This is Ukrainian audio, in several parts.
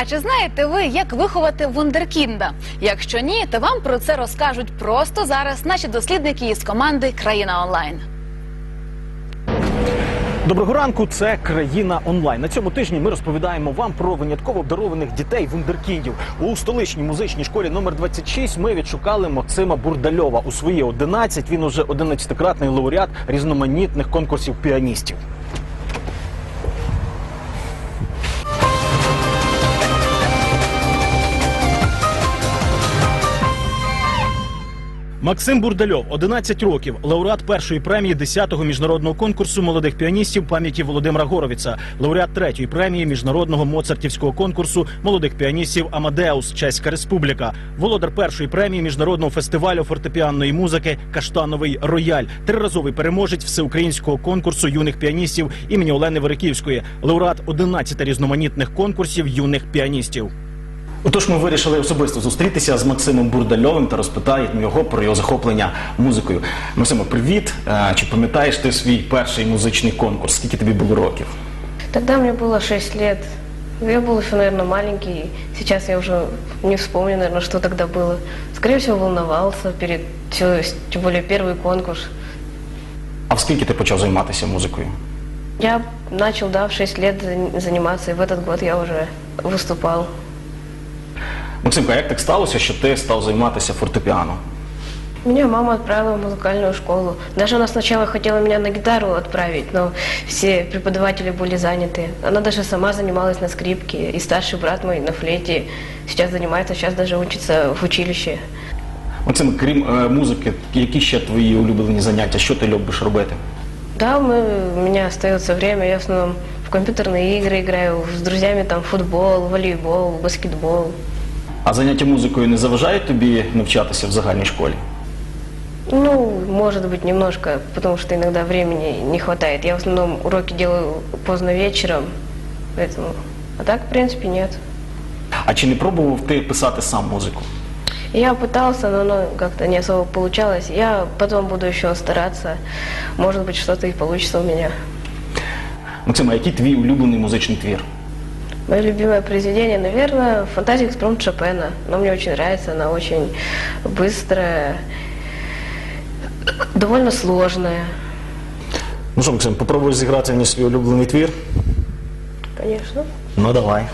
А чи знаєте ви, як виховати вундеркінда? Якщо ні, то вам про це розкажуть просто зараз наші дослідники із команди Країна онлайн. Доброго ранку, це країна онлайн. На цьому тижні ми розповідаємо вам про винятково обдарованих дітей вундеркіндів. У столичній музичній школі номер 26 ми відшукали Максима Бурдальова. У свої 11 він уже 11-кратний лауреат різноманітних конкурсів піаністів. Максим Бурдальов, 11 років, лауреат першої премії 10-го міжнародного конкурсу молодих піаністів пам'яті Володимира Горовіца, лауреат третьої премії міжнародного моцартівського конкурсу молодих піаністів Амадеус. Чеська Республіка, володар першої премії міжнародного фестивалю фортепіанної музики Каштановий рояль, триразовий переможець всеукраїнського конкурсу юних піаністів імені Олени Вериківської, лауреат 11 різноманітних конкурсів юних піаністів. Отож, ми вирішили особисто зустрітися з Максимом Бурдальовим та розпитаємо його про його захоплення музикою. Максимо, привіт! Е, Чи пам'ятаєш ти свій перший музичний конкурс? Скільки тобі було років? Тогда мне было 6 лет. Я был еще, наверное, маленький. Сейчас я уже не вспомню, наверное, что тогда было. Скорее всего, волновался перед, всё- тем более, первый конкурс. А в скільки ти почав займатися музикою? Я начал, да, в 6 лет зан- заниматься, и в этот год я уже выступал. Максимка, як так сталося, що ти став займатися фортепіано? Меня мама отправила в музыкальную школу. Даже она сначала хотела меня на гитару отправить, но все преподаватели были заняты. Она даже сама занималась на скрипке, и старший брат мой на флейте сейчас занимается, сейчас даже учится в училище. Максим, крім е, музики, які ще твої улюблені заняття? Що ти любиш робити? Да, мы, у меня остается время, я в основном в компьютерные игры играю, с друзьями там футбол, волейбол, баскетбол. А заняття музикою не заважають тобі навчатися в загальній школі? Ну, может быть, немножко, потому что иногда времени не хватает. Я в основном уроки делаю поздно вечером, поэтому... А так, в принципе, нет. А чи не пробував ти писати сам музику? Я пытался, но оно как-то не особо получалось. Я потом буду еще стараться. Может быть, что-то и получится у меня. Максим, а який твій улюблений музичний твір? Мое любимое произведение, наверное, «Фантазия экспромт Шопена». Но мне очень нравится, она очень быстрая, довольно сложная, Ну що, Максим, попробуй зіграти мені свій улюблений твір? конечно. Ну давай.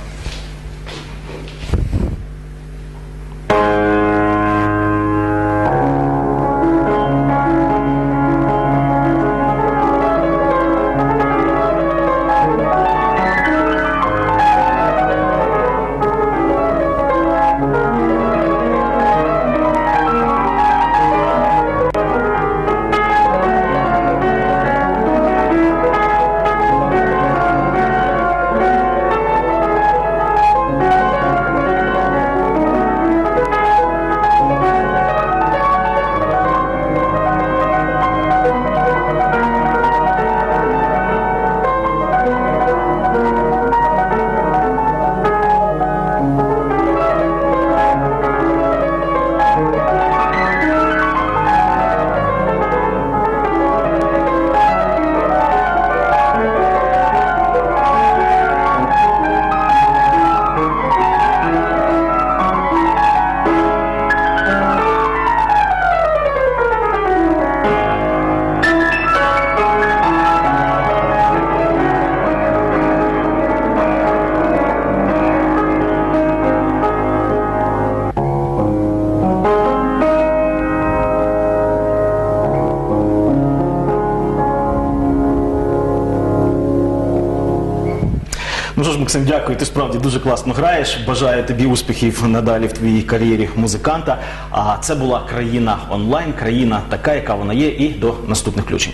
Максим, дякую. Ти справді дуже класно граєш. Бажаю тобі успіхів надалі в твоїй кар'єрі музиканта. А це була країна онлайн, країна така, яка вона є, і до наступних включень.